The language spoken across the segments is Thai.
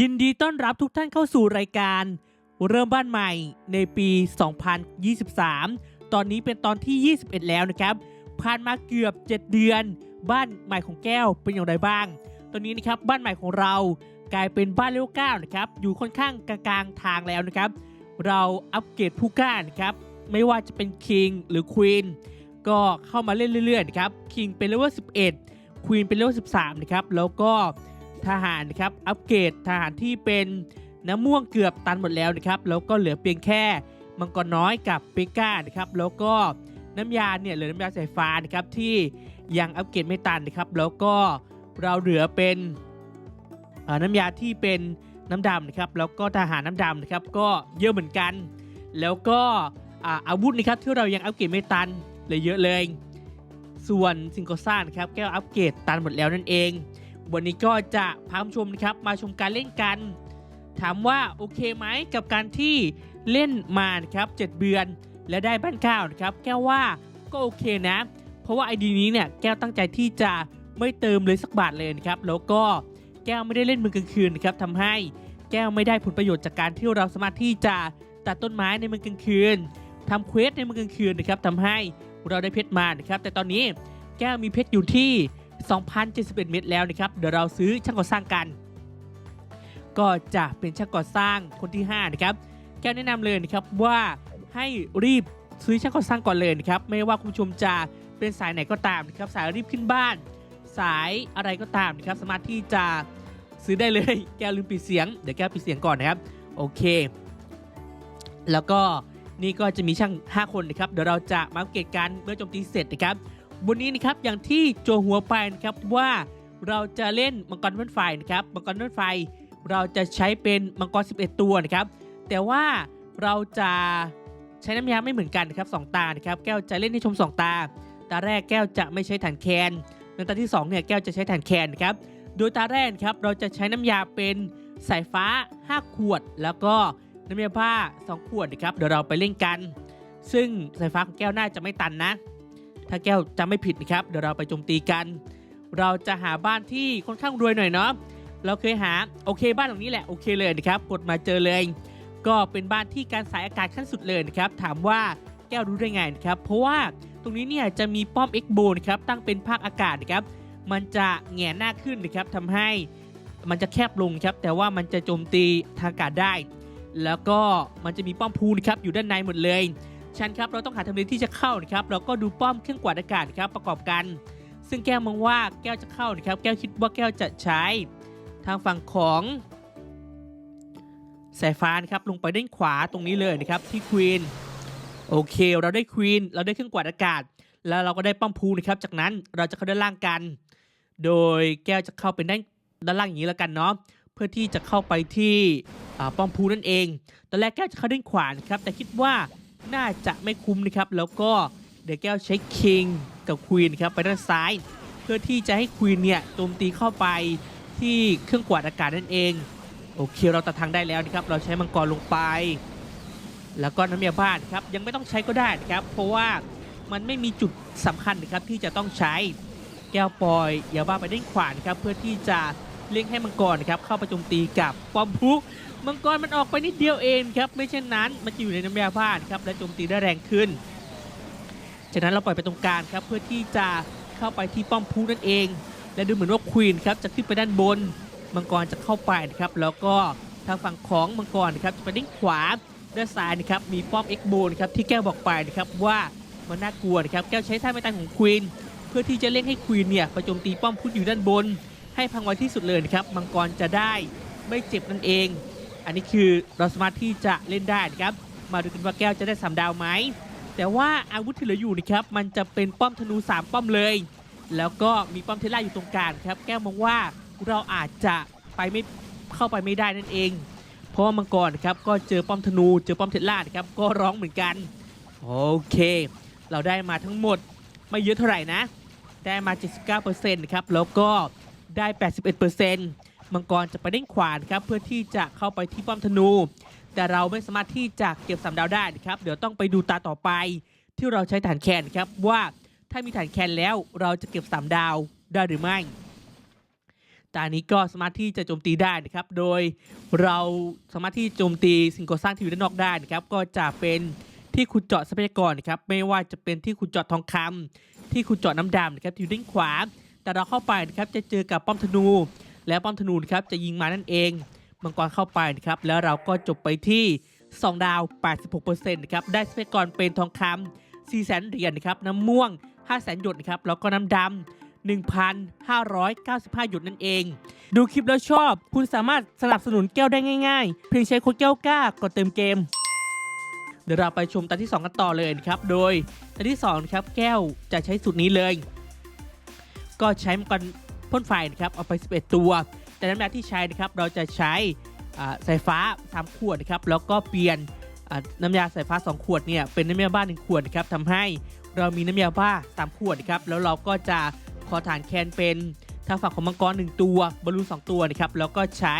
ยินดีต้อนรับทุกท่านเข้าสู่รายการ เริ่มบ้านใหม่ในปี 2023 ตอนนี้เป็นตอนที่ 21 แล้วนะครับ ผ่านมาเกือบ 7 เดือน บ้านใหม่ของแก้วเป็นอย่างไรบ้าง ตอนนี้นะครับบ้านใหม่ของเรากลายเป็นบ้านเลเวล9นะครับ อยู่ค่อนข้างกลางๆทางแล้วนะครับ เราอัปเกรดผู้กล้านะครับ ไม่ว่าจะเป็น King หรือ Queen ก็เข้ามาเล่นเรื่อยๆนะครับ King เป็นเลเวล11 Queen เป็นเลเวล13นะครับแล้วก็ ทหารนะครับอัปเกรดทหารที่เป็นน้ำม่วงเกือบตันหมดแล้วนะครับแล้วก็เหลือเพียงแค่มังกรน้อยกับเปก้านะครับแล้วก็น้ำยาเนี่ยเหลือน้ำยาสายฟ้านะครับที่ยังอัปเกรดไม่ตันนะครับแล้วก็เราเหลือเป็นน้ำยาที่เป็นน้ำดำนะครับแล้วก็ทหารน้ำดำนะครับก็เยอะเหมือนกัน แล้วก็อาอาวุธนะครับที่เรายังอัปเกรดไม่ตันเลยเยอะเลย ส่วนซิงโกซ่านครับแก้วอัปเกรดตันหมดแล้วนั่นเอง วันนี้ก็จะพาชมนะครับมาชมการเล่นกัน ถามว่าโอเคไหมกับการที่เล่นมานะครับ7เดือน และได้บ้านข้าวนะครับ แก้วว่าก็โอเคนะ เพราะว่าไอดีนี้เนี่ยแก้วตั้งใจที่จะไม่เติมเลยสักบาทเลยนะครับ แล้วก็แก้วไม่ได้เล่นมือกลางคืนนะครับทำให้แก้วไม่ได้ผลประโยชน์จากการที่เราสามารถที่จะตัดต้นไม้ในมือกลางคืนทำเควสในมือกลางคืนนะครับทำให้เราได้เพชรมานะครับ แต่ตอนนี้แก้วมีเพชรอยู่ที่ 2,071 เม็ดแล้วนะครับ เดี๋ยวเราซื้อช่างก่อสร้างกัน ก็จะเป็นช่างก่อสร้างคนที่ 5 นะครับ แก้วแนะนำเลยนะครับว่าให้รีบซื้อช่างก่อสร้างก่อนเลยนะครับ ไม่ว่าคุณผู้ชมจะเป็นสายไหนก็ตามนะครับ สายรีบขึ้นบ้าน สายอะไรก็ตามนะครับ สามารถที่จะซื้อได้เลย แก้วลืมปิดเสียง เดี๋ยวแก้วปิดเสียงก่อนนะครับ โอเค แล้วก็นี่ก็จะมีช่าง 5 คนนะครับ เดี๋ยวเราจะมาอัปเกรดกันเมื่อโจมตีเสร็จนะครับ วันนี้นะครับอย่างที่โจหัวไปนะครับว่าเราจะเล่นมังกรพ่นไฟนะครับมังกรพ่นไฟ เราจะใช้เป็นมังกร 11 ตัวนะครับ แต่ว่าเราจะใช้น้ำยาไม่เหมือนกันนะครับสองตานะครับแก้วจะเล่นให้ชม 2 ตา ตาแรกแก้วจะไม่ใช้ฐานแคนในตาที่2เนี่ยแก้วจะใช้ฐานแคนนะครับโดยตาแรกครับเราจะใช้น้ำยาเป็นสายฟ้า 5 ขวด แล้วก็น้ำยาผ้า 2 ขวดนะครับเดี๋ยวเราไปเล่นกัน ซึ่งสายฟ้าของแก้วน่าจะไม่ตันนะ ถ้าแก้วจำไม่ผิดนะครับเดี๋ยวเราไปโจมตีกัน เราจะหาบ้านที่ค่อนข้างรวยหน่อยเนาะเราเคยหาโอเคบ้านหลังนี้แหละโอเคเลยนะครับกดมาเจอเลย ก็เป็นบ้านที่การสายอากาศขั้นสุดเลยนะครับถามว่าแก้วรู้ได้ไงนะครับเพราะว่าตรงนี้เนี่ยจะมีป้อม X โบนะครับตั้งเป็นภาคอากาศนะครับมันจะแหงนหน้าขึ้นนะครับทำให้มันจะแคบลงครับแต่ว่ามันจะโจมตีทางอากาศได้ แล้วก็มันจะมีป้อมพูนะครับอยู่ด้านในหมดเลย ชันครับเราต้องหาทำเลที่จะเข้านะครับเราก็ดูป้อมเครื่องกวาดอากาศนะครับประกอบกัน ซึ่งแก้วมองว่าแก้วจะเข้านะครับ แก้วคิดว่าแก้วจะใช้ ทางฝั่งของสายฟ้านครับลงไปด้านขวาตรงนี้เลยนะครับที่ควีนโอเค เราได้ควีนเราได้เครื่องกวาดอากาศ แล้วเราก็ได้ป้อมพูนะครับ จากนั้นเราจะเข้าด้านล่างกัน โดยแก้วจะเข้าไปด้านด้านล่างอย่างนี้แล้วกันเนาะเพื่อที่จะเข้าไปที่ป้อมพูนั่นเอง ตอนแรกแก้วจะเข้าด้านขวานครับแต่คิดว่า น่าจะไม่คุ้มนะครับ แล้วก็เดี๋ยวแก้วใช้คิงกับควีนครับไปด้านซ้าย เพื่อที่จะให้ควีนเนี่ยโจมตีเข้าไปที่เครื่องกวาดอากาศนั่นเอง โอเคเราตัดทางได้แล้วนะครับ เราใช้มังกรลงไป แล้วก็น้ำยาบ้านครับยังไม่ต้องใช้ก็ได้นะครับ เพราะว่ามันไม่มีจุดสำคัญนะครับที่จะต้องใช้แก้วปล่อยยาบ้าไปด้านขวานครับเพื่อที่จะเล่งให้มังกรครับเข้าไปโจมตีกับป้อมพุ มังกรมันออกไปนิดเดียวเองครับ ไม่เช่นนั้นมันจะอยู่ในน้ำยาบ้านครับและโจมตีได้แรงขึ้นจากนั้นเราปล่อยไปตรงกลางครับเพื่อที่จะเข้าไปที่ป้อมพุนั่นเอง และดูเหมือนว่าควีนครับจะขึ้นไปด้านบนมังกรจะเข้าไปนะครับแล้วก็ทางฝั่งของมังกรนะครับจะไปด้านขวาด้านซ้ายนะครับมีป้อมเอ็กโบนครับที่แก้วบอกไปนะครับว่ามันน่ากลัวนะครับแก้วใช้ท่าไม่ตายของควีนเพื่อที่จะเล่งให้ควีนเนี่ยไปโจมตีป้อมพุอยู่ด้านบน ให้พังไวที่สุดเลยนะครับมังกรจะได้ไม่เจ็บนั่นเอง อันนี้คือเราสามารถที่จะเล่นได้นะครับ มาดูกันว่าแก้วจะได้สามดาวไหม แต่ว่าอาวุธที่เหลืออยู่นะครับมันจะเป็นป้อมธนูสามป้อมเลย แล้วก็มีป้อมเทสลาอยู่ตรงกลางครับ แก้วมองว่าเราอาจจะไปไม่เข้าไปไม่ได้นั่นเอง เพราะว่ามังกรนะครับก็เจอป้อมธนู เจอป้อมเทสลานะครับก็ร้องเหมือนกันโอเค เราได้มาทั้งหมดไม่เยอะเท่าไหร่นะ ได้มา 79%นะครับแล้วก็ได้ 81% มังกรจะไปเด้งขวานครับเพื่อที่จะเข้าไปที่ป้อมธนู แต่เราไม่สามารถที่จะเก็บสามดาวได้นะครับเดี๋ยวต้องไปดูตาต่อไป ที่เราใช้ฐานแคนครับว่าถ้ามีฐานแคนแล้วเราจะเก็บ3ดาวได้หรือไม่ตานี้ก็สามารถที่จะโจมตีได้นะครับ โดยเราสามารถที่โจมตีสิ่งก่อสร้างที่อยู่ด้านนอกได้นะครับ ก็จะเป็นที่ขุดเจาะทรัพยากรนะครับ ไม่ว่าจะเป็นที่ขุดเจาะทองคำที่ขุดเจาะน้ำดำนะครับที่อยู่ด้านขวา แต่เราเข้าไปนะครับจะเจอกับป้อมธนู แล้วป้อมธนูครับจะยิงมานั่นเอง มังกรเข้าไปนะครับแล้วเราก็จบไปที่ 2 ดาว 86%นะครับได้ทรัพยากรเป็นทองคำ4แสนเหรียญนะครับน้ำม่วง 5 แสนหยดนะครับแล้วก็น้ำดำ1,595 หยดนั่นเอง ดูคลิปแล้วชอบ คุณสามารถสนับสนุนแก้วได้ง่ายๆ เพียงใช้โค้ดแก้วกล้ากดเติมเกม เดี๋ยวเราไปชมตอนที่ 2 กันต่อเลยนะครับ โดยตอนที่2ครับแก้วจะใช้สูตรนี้เลย ก็ใช้มังกร พ่นไฟนะครับเอาไป 11 ตัว แต่น้ำยาที่ใช้นะครับเราจะใช้สายฟ้า 3 ขวดนะครับแล้วก็เปลี่ยนน้ำยาสายฟ้า 2 ขวดเนี่ยเป็นน้ำยาบ้า1ขวดนะครับทำให้เรามีน้ำยาบ้า 3 ขวดนะครับแล้วเราก็จะขอฐานแคนเป็นทางฝั่งของมังกร 1 ตัวบอลลูน2ตัวนะครับแล้วก็ใช้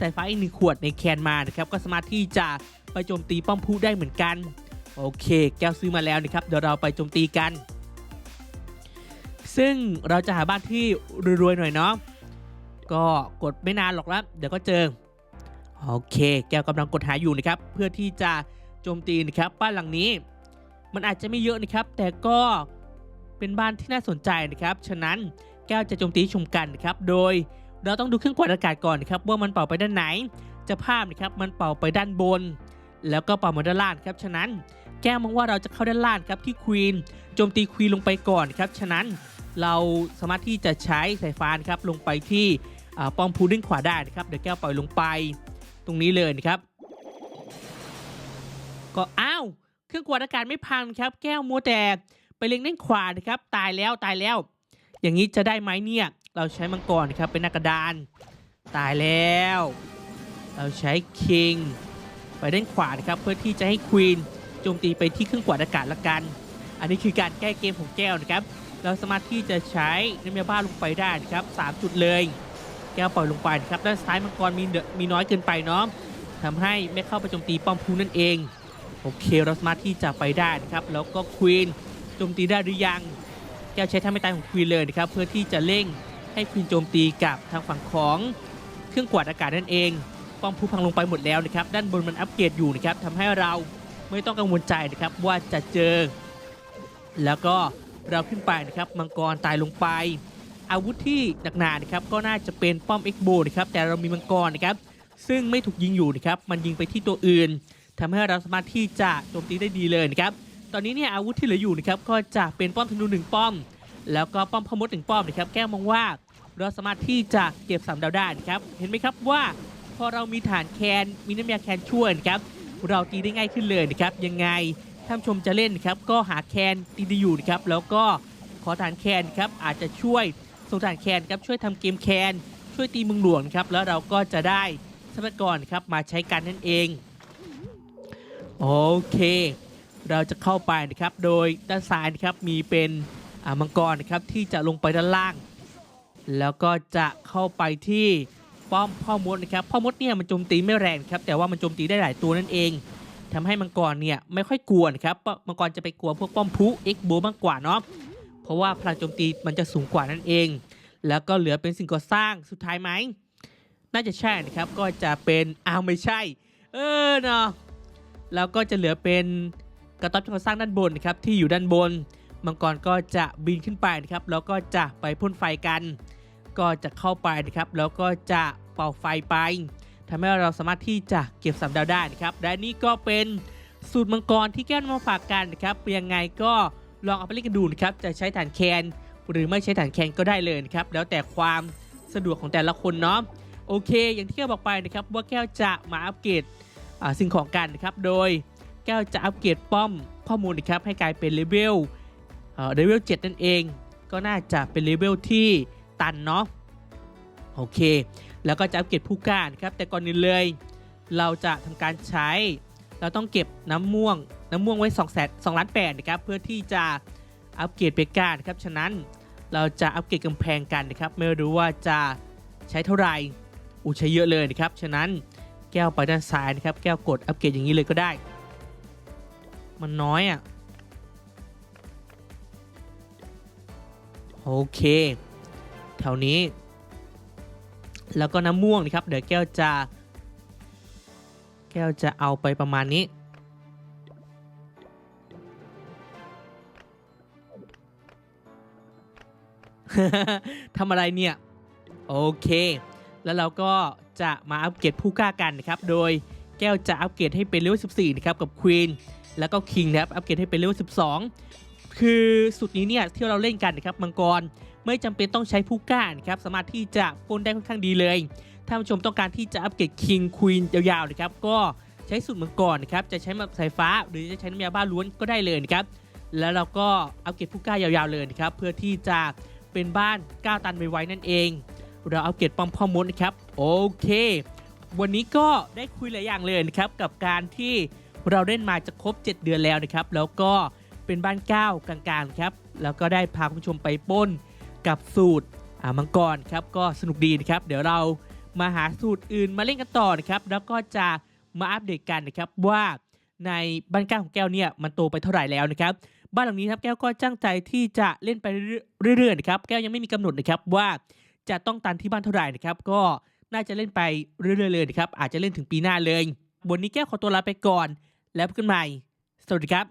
สายฟ้าอีก1ขวดในแคนมานะครับก็สามารถที่จะไปโจมตีป้อมพุได้เหมือนกัน โอเค แก้วซื้อมาแล้วนะครับเดี๋ยวเราไปโจมตีกัน ซึ่งเราจะหาบ้านที่รวยๆหน่อยเนาะก็กดไม่นานหรอกแล้วเดี๋ยวก็เจอโอเค แก้วกำลังกดหาอยู่นะครับ เพื่อที่จะโจมตีนะครับบ้านหลังนี้ มันอาจจะไม่เยอะนะครับ แต่ก็เป็นบ้านที่น่าสนใจนะครับ ฉะนั้นแก้วจะโจมตีชมกันนะครับ โดยเราต้องดูเครื่องกวาดอากาศก่อนนะครับว่ามันเป่าไปด้านไหน จะภาพนะครับมันเป่าไปด้านบน แล้วก็เป่ามาด้านล่างครับ ฉะนั้นแก้วมองว่าเราจะเข้าด้านล่างครับที่ควีนโจมตีควีนลงไปก่อนครับ ฉะนั้น เราสามารถที่จะใช้สายฟ้านะครับลงไปที่ป้อมพูด้านขวาได้นะครับเดี๋ยวแก้วปล่อยลงไปตรงนี้เลยนะครับ ก็อ้าวเครื่องกวาดอากาศไม่พังครับ แก้วมัวแต่ไปเล็งด้านขวานะครับ ตายแล้วตายแล้ว อย่างนี้จะได้ไหมเนี่ย เราใช้มังกรนะครับเป็นหนักกระดาน ตายแล้ว เราใช้คิงไปด้านขวานะครับเพื่อที่จะให้ควีนโจมตีไปที่เครื่องกวาดอากาศละกัน อันนี้คือการแก้เกมของแก้วนะครับ เราสามารถที่จะใช้น้ำยาบ้าลงไปได้นะครับสามจุดเลย แก้วปล่อยลงไปนะครับด้านซ้ายมังกรมีเดมีน้อยเกินไปเนาะทำให้ไม่เข้าไปโจมตีป้อมพูนั่นเอง โอเคเราสามารถที่จะไปได้นะครับ แล้วก็ควีนโจมตีได้หรือยัง แก้วใช้ท่าไม่ตายของควีนเลยนะครับ เพื่อที่จะเร่งให้ควีนโจมตีกับทางฝั่งของเครื่องกวาดอากาศนั่นเองป้อมพูพังลงไปหมดแล้วนะครับ ด้านบนมันอัปเกรดอยู่นะครับทำให้เราไม่ต้องกังวลใจนะครับว่าจะเจอ แล้วก็เราขึ้นไปนะครับมังกรตายลงไป อาวุธที่หนักหนานะครับก็น่าจะเป็นป้อมเอ็กโบนะครับแต่เรามีมังกรนะครับซึ่งไม่ถูกยิงอยู่นะครับมันยิงไปที่ตัวอื่นทำให้เราสามารถที่จะโจมตีได้ดีเลยนะครับตอนนี้เนี่ยอาวุธที่เหลืออยู่นะครับก็จะเป็นป้อมธนูหนึ่งป้อม แล้วก็ป้อมพมดหนึ่งป้อมนะครับแก้มองว่าเราสามารถที่จะเก็บสามดาวได้นะครับเห็นไหมครับว่าพอเรามีฐานแคนมีน้ำยาแคนช่วยนะครับเราตีได้ง่ายขึ้นเลยนะครับยังไง ท่านชมจะเล่นนะครับก็หาแคนตีดีอยู่นะครับแล้วก็ขอฐานแคนครับอาจจะช่วยส่งฐานแคนครับช่วยทำเกมแคนช่วยตีมืองหลวงครับแล้วเราก็จะได้ทรัพยากรครับมาใช้กันนั่นเองโอเค เราจะเข้าไปนะครับโดยด้านซ้ายนะครับมีเป็นอ่ามังกรนะครับที่จะลงไปด้านล่าง แล้วก็จะเข้าไปที่ป้อมพ่อมดนะครับพ่อมดเนี่ยมันโจมตีไม่แรงครับแต่ว่ามันโจมตีได้หลายตัวนั่นเอง ทำให้มังกรเนี่ยไม่ค่อยกลัวนะครับเพราะมังกรจะไปกลัวพวกป้อมพุเอ็กโบมากกว่าเนาะเพราะว่าพลังโจมตีมันจะสูงกว่านั่นเอง แล้วก็เหลือเป็นสิ่งก่อสร้างสุดท้ายไหมน่าจะใช่นะครับก็จะเป็นอ้าวไม่ใช่ เออเนาะแล้วก็จะเหลือเป็นกระต๊อบก่อสร้างด้านบนนะครับที่อยู่ด้านบน มังกรก็จะบินขึ้นไปนะครับแล้วก็จะไปพ่นไฟกัน ก็จะเข้าไปนะครับแล้วก็จะเป่าไฟไป ทำให้เราสามารถที่จะเก็บสามดาวได้นะครับและนี่ก็เป็นสูตรมังกรที่แก้วนมาฝากกันนะครับเปียังไงก็ลองเอาไปเล่นกันดูนะครับจะใช้ฐานแคนหรือไม่ใช้ฐานแคนก็ได้เลยนะครับแล้วแต่ความสะดวกของแต่ละคนเนาะโอเค อย่างที่แก้วบอกไปนะครับว่าแก้วจะมาอัปเกรดสิ่งของกันนะครับโดยแก้วจะอัปเกรดป้อมข้อมูลนะครับให้กลายเป็นเลเวลเอ่อเลเวล7นั่นเอง ก็น่าจะเป็นเลเวลที่ตันเนาะโอเค แล้วก็จะอัปเกรดผู้กานะครับแต่ก่อนอื่นเลย เราจะทำการใช้ เราต้องเก็บน้ำม่วง น้ำม่วงไว้2แสน2ล้านแปดนะครับเพื่อที่จะอัปเกรดเบก้านะครับฉะนั้นเราจะอัปเกรดกำแพงกันนะครับไม่รู้ว่าจะใช้เท่าไหร่อูใช้เยอะเลยนะครับฉะนั้นแก้วไปด้านซ้ายนะครับแก้วกดอัปเกรดอย่างนี้เลยก็ได้ มันน้อยอะโอเค แถวนี้ แล้วก็น้ำม่วงนะครับ เดี๋ยวแก้วจะ แก้วจะเอาไปประมาณนี้ ทำอะไรเนี่ย โอเค แล้วเราก็จะมาอัปเกรดผู้กล้ากันนะครับ โดยแก้วจะอัปเกรดให้เป็นเลเวล14 นะครับ กับควีนแล้วก็คิงนะครับ อัปเกรดให้เป็นเลเวล12 คือสุดนี้เนี่ยที่เราเล่นกันนะครับมังกร ไม่จำเป็นต้องใช้ผู้กล้านะครับสามารถที่จะป้นได้ค่อนข้างดีเลย ถ้าผู้ชมต้องการที่จะอัปเกรดคิงควีนยาวๆนะครับก็ใช้สูตรเมังกรนนะครับจะใช้มาสายฟ้าหรือจะใช้น้ำยาบ้าล้วนก็ได้เลยนะครับแล้วเราก็อัปเกรดผู้กล้ายาวๆเลยนะครับเพื่อที่จะเป็นบ้านก้าวตันไวๆนั่นเอง เราอัปเกรดป้อมพ่อมดนะครับโอเค วันนี้ก็ได้คุยหลายอย่างเลยนะครับกับการที่เราเล่นมาจะครบ 7 เดือนแล้วนะครับ แล้วก็เป็นบ้านก้าวกลางๆครับ แล้วก็ได้พาคุณผู้ชมไปป้น กับสูตรอ่ามังกรครับก็สนุกดีนะครับ เดี๋ยวเรามาหาสูตรอื่นมาเล่นกันต่อนะครับแล้วก็จะมาอัปเดตกันนะครับว่าในบ้านก้าวของแก้วเนี่ยมันโตไปเท่าไหร่แล้วนะครับ บ้านหลังนี้ครับแก้วก็ตั้งใจที่จะเล่นไปเรื่อยๆนะครับแก้วยังไม่มีกำหนดนะครับว่าจะต้องตันที่บ้านเท่าไหร่นะครับ ก็น่าจะเล่นไปเรื่อยๆเลยนะครับอาจจะเล่นถึงปีหน้าเลยวันนี้แก้วขอตัวลาไปก่อน แล้วพบกันใหม่ สวัสดีครับ